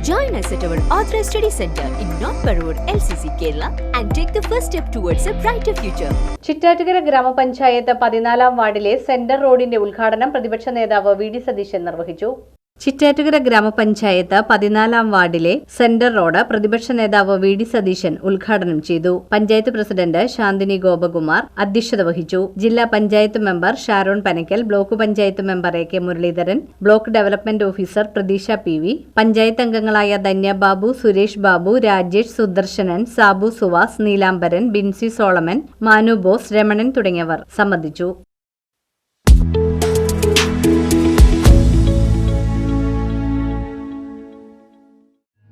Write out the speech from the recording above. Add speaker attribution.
Speaker 1: Join us at our Authorized Study Center in North Parur, LCC, Kerala, and take the first step towards a brighter future.
Speaker 2: Chittattukara ഗ്രാമപഞ്ചായത്ത് പതിനാലാം വാർഡിലെ centre റോഡിന്റെ ഉദ്ഘാടനം പ്രതിപക്ഷ നേതാവ് V D Satheesan നിർവഹിച്ചു ചിറ്റാറ്റുകര ഗ്രാമപഞ്ചായത്ത് പതിനാലാം വാർഡിലെ സെന്റർ റോഡ് പ്രതിപക്ഷ നേതാവ് വി ഡി സതീശൻ ഉദ്ഘാടനം ചെയ്തു. പഞ്ചായത്ത് പ്രസിഡന്റ് ശാന്തിനി ഗോപകുമാർ അധ്യക്ഷത വഹിച്ചു. ജില്ലാ panchayat member Sharon Panakkal block panchayat member A K Muraleedharan block development officer Pratheeksha P V panchayat അംഗങ്ങളായ ധന്യ ബാബു സുരേഷ് ബാബു രാജേഷ് സുദർശനൻ സാബു സുവാസ് നീലാംബരൻ ബിൻസി സോളമൻ മാനു ബോസ് രമണൻ തുടങ്ങിയവർ സംബന്ധിച്ചു.